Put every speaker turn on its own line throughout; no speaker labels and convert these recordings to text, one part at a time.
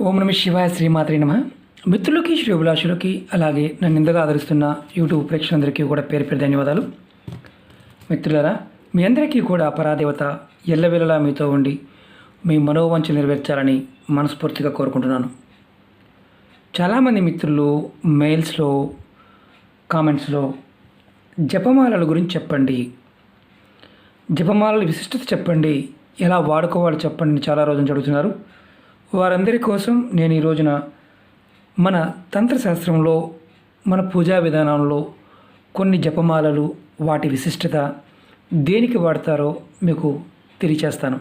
ఓం నమ శివాయ శ్రీమాత్రి నమ. మిత్రులకి శ్రీభిలాషులకి అలాగే నన్ను ఇంతగా ఆదరిస్తున్న యూట్యూబ్ ప్రేక్షకులందరికీ కూడా పేరు పేరు ధన్యవాదాలు. మిత్రులరా మీ అందరికీ కూడా పరాదేవత ఎల్లవేళలా మీతో ఉండి మీ మనోవంచ నెరవేర్చాలని మనస్ఫూర్తిగా కోరుకుంటున్నాను. చాలామంది మిత్రులు మెయిల్స్లో కామెంట్స్లో జపమాలల గురించి చెప్పండి. జపమాలల విశిష్టత చెప్పండి. ఎలా వాడుకోవాలో చెప్పండి చాలా రోజులు అడుగుతున్నారు. వారందరి కోసం నేను ఈ రోజున మన తంత్రశాస్త్రంలో మన పూజా విధానంలో కొన్ని జపమాలలు వాటి విశిష్టత దేనికి వాడతారో మీకు తెలియచేస్తాను.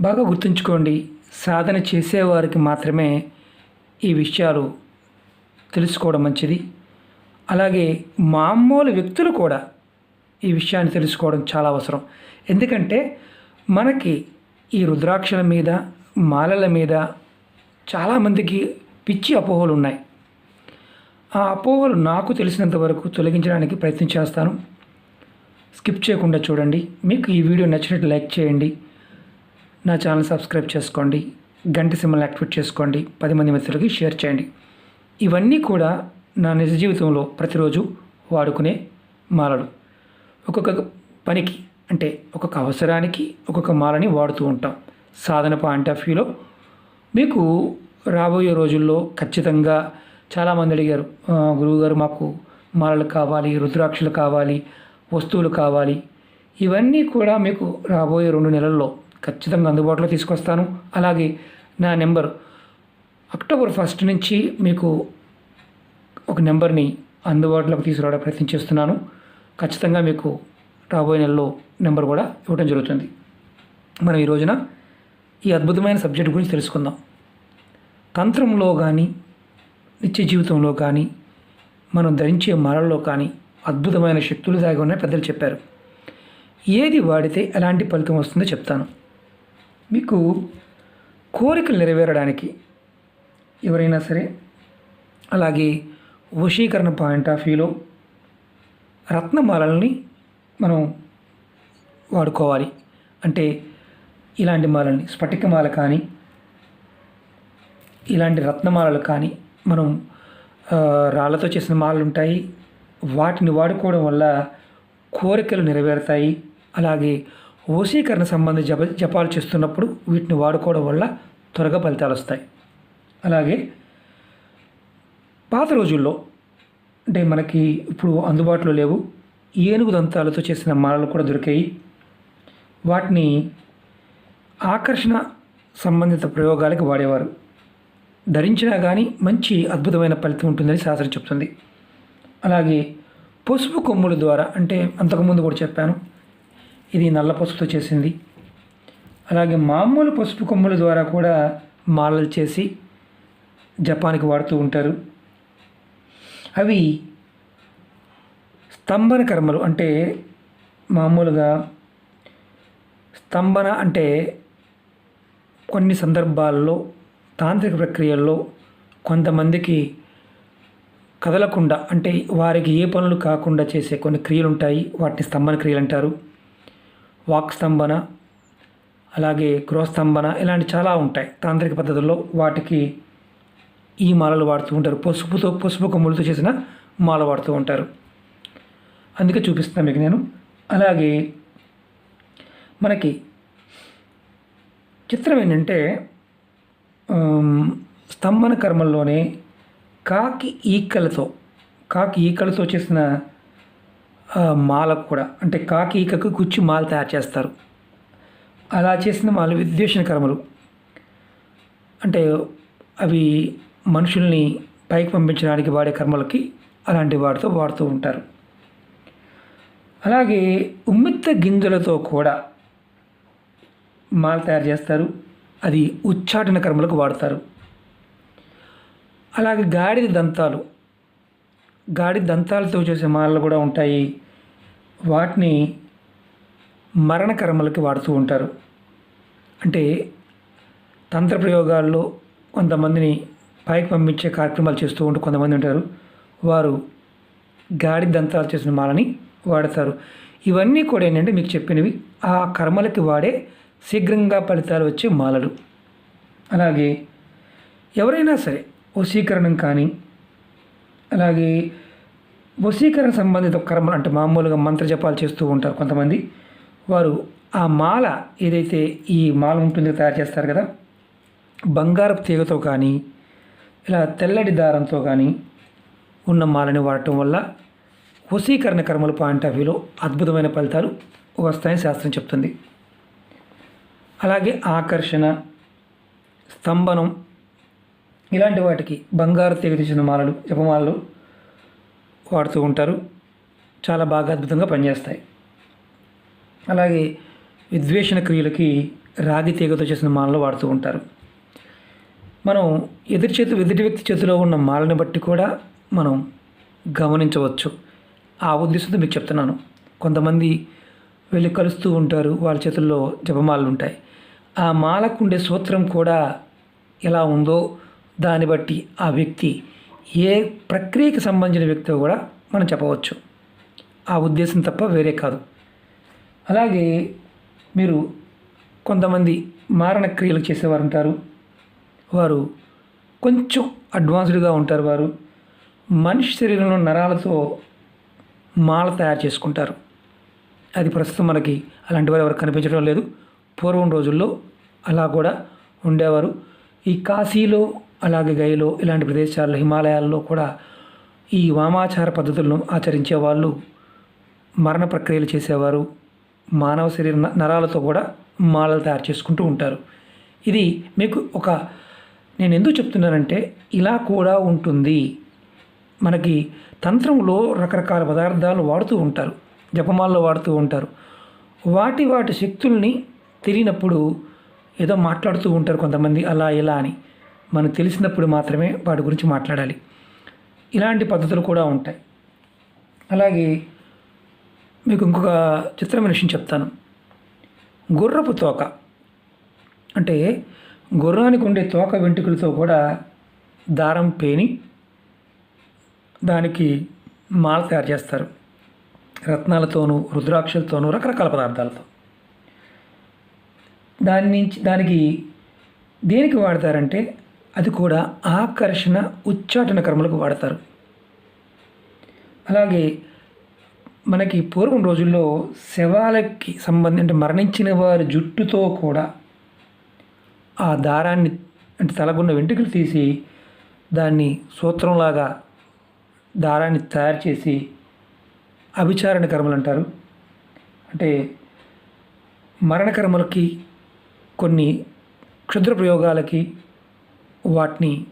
బాగా గుర్తుంచుకోండి సాధన చేసేవారికి మాత్రమే ఈ విషయాలు తెలుసుకోవడం మంచిది. అలాగే మామూలు వ్యక్తులు కూడా ఈ విషయాన్ని తెలుసుకోవడం చాలా అవసరం. ఎందుకంటే మనకి ఈ రుద్రాక్షల మీద మాలల మీద చాలామందికి పిచ్చి అపోహలు ఉన్నాయి. ఆ అపోహలు నాకు తెలిసినంత వరకు తొలగించడానికి ప్రయత్నం చేస్తాను. స్కిప్ చేయకుండా చూడండి. మీకు ఈ వీడియో నచ్చినట్టు లైక్ చేయండి. నా ఛానల్ సబ్స్క్రైబ్ చేసుకోండి. గంట సింబల్ యాక్టివేట్ చేసుకోండి. పది మంది మిత్రులకి షేర్ చేయండి. ఇవన్నీ కూడా నా నిజ జీవితంలో ప్రతిరోజు వాడుకునే మాలలు. ఒక్కొక్క పనికి అంటే ఒక్కొక్క అవసరానికి ఒక్కొక్క మాలని వాడుతూ ఉంటాం. సాధన పాయింట్ ఆఫ్ వ్యూలో మీకు రాబోయే రోజుల్లో ఖచ్చితంగా చాలామంది అడిగారు గురువుగారు మాకు మాలలు కావాలి రుద్రాక్షలు కావాలి వస్తువులు కావాలి. ఇవన్నీ కూడా మీకు రాబోయే రెండు నెలల్లో ఖచ్చితంగా అందుబాటులో తీసుకొస్తాను. అలాగే నా నెంబర్ అక్టోబర్ ఫస్ట్ నుంచి మీకు ఒక నెంబర్ని అందుబాటులోకి తీసుకురావడం ప్రయత్నం చేస్తున్నాను. ఖచ్చితంగా మీకు రాబోయే నెలలో నెంబర్ కూడా ఇవ్వడం జరుగుతుంది. మనం ఈ రోజున ఈ అద్భుతమైన సబ్జెక్ట్ గురించి తెలుసుకుందాం. తంత్రంలో కానీ నిత్య జీవితంలో కానీ మనం ధరించే మాలల్లో కానీ అద్భుతమైన శక్తులు దాగి ఉన్నాయని పెద్దలు చెప్పారు. ఏది వాడితే ఎలాంటి ఫలితం వస్తుందో చెప్తాను. మీకు కోరికలు నెరవేరడానికి ఎవరైనా సరే అలాగే వశీకరణ పాయింట్ ఆఫ్ వ్యూలో రత్నమాలల్ని మనం వాడుకోవాలి. అంటే ఇలాంటి మాలల్ని స్ఫటికమాల కానీ ఇలాంటి రత్నమాలలు కానీ మనం రాళ్ళతో చేసిన మాలలు ఉంటాయి. వాటిని వాడుకోవడం వల్ల కోరికలు నెరవేరుతాయి. అలాగే వశీకరణ సంబంధ జప జపాలు చేస్తున్నప్పుడు వీటిని వాడుకోవడం వల్ల త్వరగా ఫలితాలు వస్తాయి. అలాగే పాత రోజుల్లో అంటే మనకి ఇప్పుడు అందుబాటులో లేవు. ఏనుగు దంతాలతో చేసిన మాలలు కూడా దొరికాయి. వాటిని ఆకర్షణ సంబంధిత ప్రయోగాలకు వాడేవారు. ధరించినా కానీ మంచి అద్భుతమైన ఫలితం ఉంటుందని శాస్త్రం చెప్తుంది. అలాగే పసుపు కొమ్ముల ద్వారా అంటే అంతకుముందు కూడా చెప్పాను ఇది నల్ల పసుపుతో చేసింది. అలాగే మామూలు పసుపు కొమ్ముల ద్వారా కూడా మాలలు చేసి జపానికి వాడుతూ ఉంటారు. అవి స్తంభన కర్మలు అంటే మామూలుగా స్తంభన అంటే కొన్ని సందర్భాల్లో తాంత్రిక ప్రక్రియల్లో కొంతమందికి కదలకుండా అంటే వారికి ఏ పనులు కాకుండా చేసే కొన్ని క్రియలు ఉంటాయి వాటిని స్తంభన క్రియలు అంటారు వాక్ స్తంభన అలాగే గృహస్తంభన ఇలాంటి చాలా ఉంటాయి. తాంత్రిక పద్ధతుల్లో వాటికి ఈ మాలలు వాడుతూ ఉంటారు. పసుపుతో పసుపు కొమ్ములతో చేసిన మాల వాడుతూ ఉంటారు. అందుకే చూపిస్తాను మీకు నేను. అలాగే మనకి చిత్రం ఏంటంటే స్తంభన కర్మల్లోనే కాకి ఈకలతో కాకి ఈకలతో చేసిన మాల కూడా అంటే కాకి ఈకకు గుచ్చి మాల తయారు చేస్తారు. అలా చేసిన మాలు విద్వేషణ కర్మలు. అంటే అవి మనుషుల్ని పైకి పంపించడానికి వాడే కర్మలకి అలాంటి వాటితో వాడుతూ ఉంటారు. అలాగే ఉమ్మిత్త గింజలతో కూడా మాల తయారు చేస్తారు. అది ఉచ్చాటన కర్మలకు వాడతారు. అలాగే గాడిద దంతాలు. గాడి దంతాలతో చేసే మాలలు కూడా ఉంటాయి. వాటిని మరణ కర్మలకి వాడుతూ ఉంటారు. అంటే తంత్ర ప్రయోగాల్లో కొంతమందిని పైకి పంపించే కార్యక్రమాలు చేస్తూ ఉంటూ కొంతమంది ఉంటారు. వారు గాడి దంతాలు చేసిన మాలని వాడతారు. ఇవన్నీ కూడా ఏంటంటే మీకు చెప్పినవి. ఆ కర్మలకి వాడే శీఘ్రంగా ఫలితాలు వచ్చే మాలలు. అలాగే ఎవరైనా సరే వశీకరణం కానీ అలాగే వశీకరణ సంబంధిత కర్మలు అంటే మామూలుగా మంత్రజపాలు చేస్తూ ఉంటారు కొంతమంది. వారు ఆ మాల ఏదైతే ఈ మాల ఉంటుందో తయారు చేస్తారు కదా బంగారపు తీగతో కానీ ఇలా తెల్లటి దారంతో కానీ ఉన్న మాలని వాడటం వల్ల వశీకరణ కర్మల పాయింట్ ఆఫ్ వ్యూలో అద్భుతమైన ఫలితాలు వస్తాయని శాస్త్రం చెప్తుంది. అలాగే ఆకర్షణ స్తంభనం ఇలాంటి వాటికి బంగారు తీగ తీసిన మాలలు జపమాలలు వాడుతూ ఉంటారు. చాలా బాగా అద్భుతంగా పనిచేస్తాయి. అలాగే విద్వేషణ క్రియలకి రాగి తీగతో చేసిన మాలలు వాడుతూ ఉంటారు. మనం ఎదుటి చేతి ఎదుటి వ్యక్తి చేతిలో ఉన్న మాలని బట్టి కూడా మనం గమనించవచ్చు. ఆ ఉద్దేశంతో మీకు చెప్తున్నాను. కొంతమంది వెళ్ళి కలుస్తూ ఉంటారు వాళ్ళ చేతుల్లో జపమాలలు ఉంటాయి. ఆ మాలకుండే సూత్రం కూడా ఎలా ఉందో దాన్ని బట్టి ఆ వ్యక్తి ఏ ప్రక్రియకి సంబంధించిన వ్యక్తితో కూడా మనం చెప్పవచ్చు. ఆ ఉద్దేశం తప్ప వేరే కాదు. అలాగే మీరు కొంతమంది మారణ క్రియలు చేసేవారు ఉంటారు. వారు కొంచెం అడ్వాన్స్డ్గా ఉంటారు వారు. మనిషి శరీరంలో నరాలతో మాల తయారు చేసుకుంటారు. అది ప్రస్తుతం మనకి అలాంటి వారు ఎవరు కనిపించడం లేదు. పూర్వం రోజుల్లో అలా కూడా ఉండేవారు. ఈ కాశీలో అలాగే గయలో ఇలాంటి ప్రదేశాల్లో హిమాలయాల్లో కూడా ఈ వామాచార పద్ధతులను ఆచరించే వాళ్ళు మరణ ప్రక్రియలు చేసేవారు. మానవ శరీర న- నరాలతో కూడా మాలలు తయారు చేసుకుంటూ ఉంటారు. ఇది మీకు ఒక నేను ఎందుకు చెప్తున్నానంటే ఇలా కూడా ఉంటుంది. మనకి తంత్రంలో రకరకాల పదార్థాలు వాడుతూ ఉంటారు. జపమాలలో వాడుతూ ఉంటారు. వాటి వాటి శక్తుల్ని తెలియనప్పుడు ఏదో మాట్లాడుతూ ఉంటారు కొంతమంది అలా ఇలా అని. మనకు తెలిసినప్పుడు మాత్రమే వాటి గురించి మాట్లాడాలి. ఇలాంటి పద్ధతులు కూడా ఉంటాయి. అలాగే మీకు ఇంకొక చిత్రమైన విషయం చెప్తాను. గుర్రపు తోక. అంటే గుర్రానికి ఉండే తోక వెంట్రుకలతో కూడా దారం పేని దానికి మాల తయారు చేస్తారు. రత్నాలతోనూ రుద్రాక్షలతోనూ రకరకాల పదార్థాలతో. దాని నుంచి దానికి దేనికి వాడతారంటే అది కూడా ఆకర్షణ ఉచ్చాటన కర్మలకు వాడతారు. అలాగే మనకి పూర్వం రోజుల్లో శవాలకి సంబంధించి అంటే మరణించిన వారి జుట్టుతో కూడా ఆ దారాన్ని అంటే తలగున్న వెంట్రుకలు తీసి దాన్ని సూత్రంలాగా దారాన్ని తయారు చేసి అభిచారణ కర్మలు అంటారు. అంటే మరణకర్మలకి కొన్ని క్షుద్ర ప్రయోగాలకి వాటిని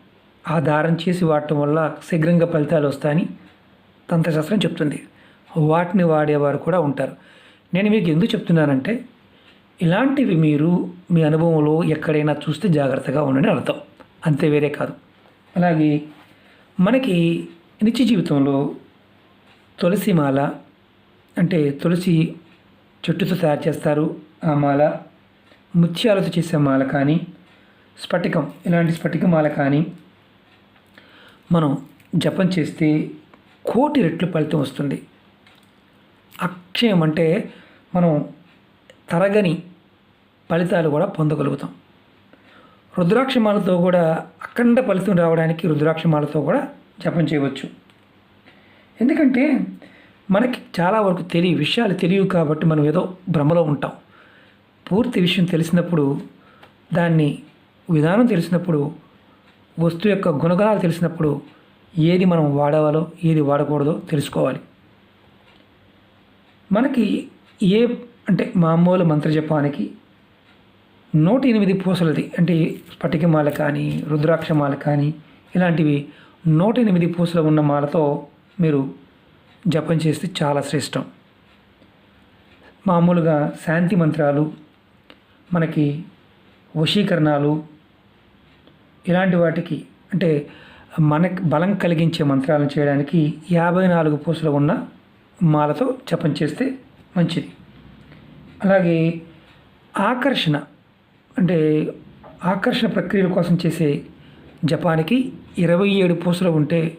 ఆ దారం చేసి వాడటం వల్ల శీఘ్రంగా ఫలితాలు వస్తాయని తంత్రశాస్త్రం చెప్తుంది. వాటిని వాడేవారు కూడా ఉంటారు. నేను మీకు ఎందుకు చెప్తున్నానంటే ఇలాంటివి మీరు మీ అనుభవంలో ఎక్కడైనా చూస్తే జాగ్రత్తగా ఉండని అర్థం. అంతే వేరే కాదు. అలాగే మనకి నిత్య జీవితంలో తులసి మాల అంటే తులసి చెట్టుతో తయారు చేస్తారు. ఆ మాల ముత్యాలతో చేసే మాల కానీ స్ఫటికం ఇలాంటి స్ఫటిక మాల కానీ మనం జపం చేస్తే కోటి రెట్లు ఫలితం వస్తుంది. అక్షయం అంటే మనం తరగని ఫలితాలు కూడా పొందగలుగుతాం. రుద్రాక్షమాలతో కూడా అఖండ ఫలితం రావడానికి రుద్రాక్షమాలతో కూడా జపం చేయవచ్చు. ఎందుకంటే మనకి చాలా వరకు తెలియ విషయాలు తెలియవు కాబట్టి మనం ఏదో భ్రమలో ఉంటాం. పూర్తి విషయం తెలిసినప్పుడు దాన్ని విధానం తెలిసినప్పుడు వస్తువు యొక్క గుణగణాలు తెలిసినప్పుడు ఏది మనం వాడవాలో ఏది వాడకూడదో తెలుసుకోవాలి. మనకి ఏ అంటే మామూలు మంత్రజపానికి నూట ఎనిమిది పూసలది అంటే స్ఫటికమాల కానీ రుద్రాక్షమాల కానీ ఇలాంటివి నూట ఎనిమిది పూసలు ఉన్న మాలతో మీరు జపం చేస్తే చాలా శ్రేష్టం. మామూలుగా శాంతి మంత్రాలు మనకి వశీకరణాలు ఇలాంటి వాటికి అంటే మనకు బలం కలిగించే మంత్రాలను చేయడానికి యాభై నాలుగు పూసలు ఉన్న మాలతో జపం చేస్తే మంచిది. అలాగే ఆకర్షణ అంటే ఆకర్షణ ప్రక్రియల కోసం చేసే జపానికి ఇరవై ఏడు పూసలు ఉంటే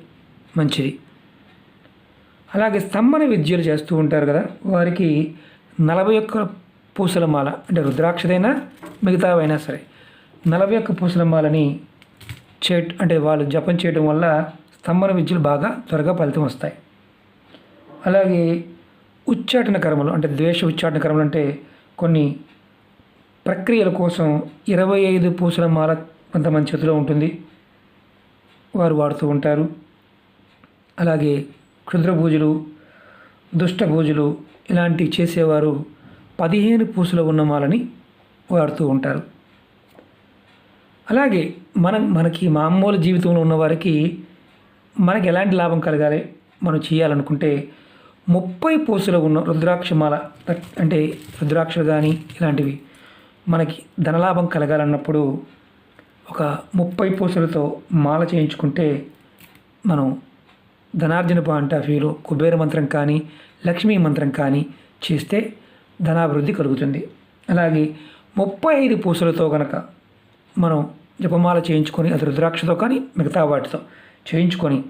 మంచిది. అలాగే స్తంభన విద్యలు చేస్తూ ఉంటారు కదా వారికి నలభై ఒక్క పూసల మాల అంటే రుద్రాక్షదైనా మిగతావైనా సరే. నలభై ఒక్క పూసల మాలని చే అంటే వాళ్ళు జపం చేయడం వల్ల స్తంభన విద్యలు బాగా త్వరగా ఫలితం వస్తాయి. అలాగే ఉచ్చాటన కర్మలు అంటే ద్వేష ఉచ్చాటన కర్మలు అంటే కొన్ని ప్రక్రియల కోసం ఇరవై ఐదు పూసల మాల కొంతమంది చేతిలో ఉంటుంది. వారు వాడుతూ ఉంటారు. అలాగే క్షుద్ర పూజలు దుష్ట పూజలు ఇలాంటివి చేసేవారు పదిహేను పూసలు ఉన్న మాలని వాడుతూ ఉంటారు. అలాగే మనం మనకి మామూలు జీవితంలో ఉన్న వారికి మనకి ఎలాంటి లాభం కలగాలి మనం చేయాలనుకుంటే ముప్పై పూసలు ఉన్న రుద్రాక్షమాల అంటే రుద్రాక్షలు కానీ ఇలాంటివి మనకి ధనలాభం కలగాలన్నప్పుడు ఒక ముప్పై పూసలతో మాల చేయించుకుంటే మనం ధనార్జన పాయింట్ ఆఫ్ వ్యూలో కుబేర మంత్రం కానీ లక్ష్మీ మంత్రం కానీ చేస్తే ధనాభివృద్ధి కలుగుతుంది. అలాగే ముప్పై ఐదు పూసలతో కనుక మనం జపమాల చేయించుకొని అది రుద్రాక్షతో కానీ మిగతా వాటితో చేయించుకొని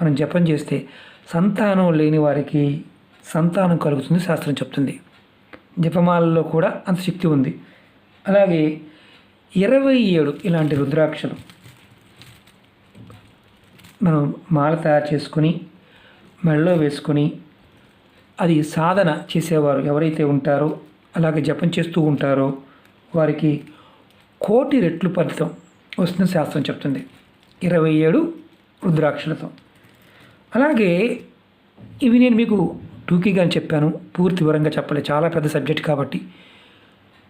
మనం జపం చేస్తే సంతానం లేని వారికి సంతానం కలుగుతుంది శాస్త్రం చెప్తుంది. జపమాలలో కూడా అంత శక్తి ఉంది. అలాగే ఇరవై ఏడు ఇలాంటి రుద్రాక్షలు మనం మాల తయారు చేసుకొని మెడలో వేసుకొని అది సాధన చేసేవారు ఎవరైతే ఉంటారో అలాగే జపం చేస్తూ ఉంటారో వారికి కోటి రెట్లు ఫలితం వస్తున్న శాస్త్రం చెప్తుంది. ఇరవై ఏడు రుద్రాక్షలతో. అలాగే ఇవి నేను మీకు టూకీగా చెప్పాను. పూర్తి వివరంగా చెప్పలేదు చాలా పెద్ద సబ్జెక్ట్ కాబట్టి.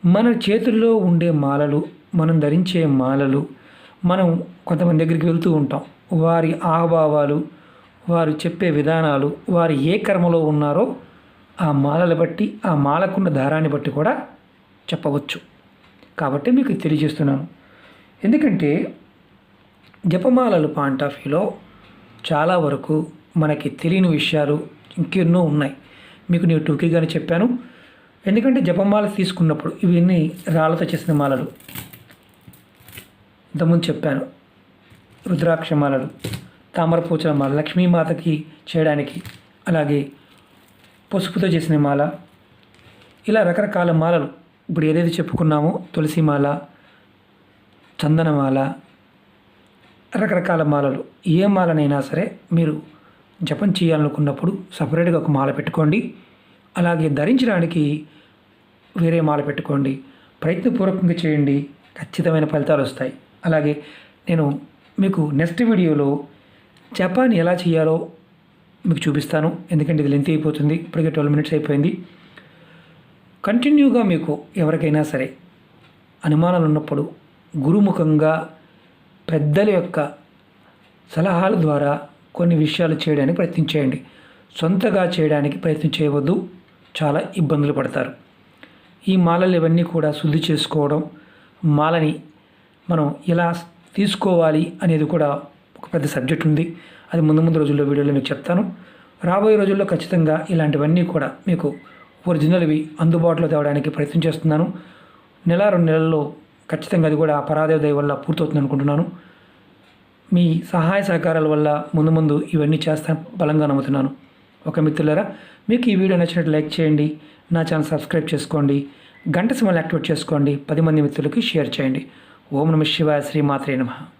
మన చేతుల్లో ఉండే మాలలు మనం ధరించే మాలలు మనం కొంతమంది దగ్గరికి వెళ్తూ ఉంటాం. వారి ఆభావాలు వారు చెప్పే విధానాలు వారు ఏ కర్మలో ఉన్నారో ఆ మాలలు బట్టి ఆ మాలకున్న దారాన్ని బట్టి కూడా చెప్పవచ్చు. కాబట్టి మీకు తెలియజేస్తున్నాను. ఎందుకంటే జపమాలలు పాయింట్ ఆఫ్ వ్యూలో చాలా వరకు మనకి తెలియని విషయాలు ఇంకెన్నో ఉన్నాయి. మీకు నేను టూకీగానే చెప్పాను. ఎందుకంటే జపమాల తీసుకున్నప్పుడు ఇవన్నీ రాళ్ళతో చేసిన మాలలు. ఇంతకుముందు చెప్పాను. రుద్రాక్ష మాలలు. తామరపూచల మాల లక్ష్మీమాతకి చేయడానికి అలాగే పసుపుతో చేసిన మాల. ఇలా రకరకాల మాలలు. ఇప్పుడు ఏదైతే చెప్పుకున్నామో తులసి మాల చందనమాల రకరకాల మాలలు. ఏ మాలనైనా సరే మీరు జపం చేయాలనుకున్నప్పుడు సపరేట్గా ఒక మాల పెట్టుకోండి. అలాగే ధరించడానికి వేరే మాల పెట్టుకోండి. ప్రయత్నపూర్వకంగా చేయండి. ఖచ్చితమైన ఫలితాలు వస్తాయి. అలాగే నేను మీకు నెక్స్ట్ వీడియోలో జపాన్ ఎలా చేయాలో మీకు చూపిస్తాను. ఎందుకంటే ఇది లెంత్ అయిపోతుంది. ఇప్పటికే ట్వెల్వ్ మినిట్స్ అయిపోయింది. కంటిన్యూగా మీకు ఎవరికైనా సరే అనుమానాలు ఉన్నప్పుడు గురుముఖంగా పెద్దల యొక్క సలహాల ద్వారా కొన్ని విషయాలు చేయడానికి ప్రయత్నించేయండి సొంతగా చేయడానికి ప్రయత్నం చేయవద్దు. చాలా ఇబ్బందులు పడతారు. ఈ మాలలు ఇవన్నీ కూడా శుద్ధి చేసుకోవడం మాలని మనం ఎలా తీసుకోవాలి అనేది కూడా ఒక పెద్ద సబ్జెక్ట్ ఉంది. అది ముందు ముందు రోజుల్లో వీడియోలో మీకు చెప్తాను. రాబోయే రోజుల్లో ఖచ్చితంగా ఇలాంటివన్నీ కూడా మీకు ఒరిజినల్వి అందుబాటులో తేవడానికి ప్రయత్నం చేస్తున్నాను. నెల రెండు నెలల్లో ఖచ్చితంగా అది కూడా పరాదేవ దయ వల్ల పూర్తవుతుంది అనుకుంటున్నాను. మీ సహాయ సహకారాల వల్ల ముందు ముందు ఇవన్నీ చేస్తాను బలంగా నమ్ముతున్నాను. ఒక మిత్రులరా మీకు ఈ వీడియో నచ్చినట్టు లైక్ చేయండి. నా ఛానల్ సబ్స్క్రైబ్ చేసుకోండి. గంట సమయాన్ని యాక్టివేట్ చేసుకోండి. పది మంది మిత్రులకి షేర్ చేయండి. ఓం నమ శివాయ శ్రీమాత్రే నమః.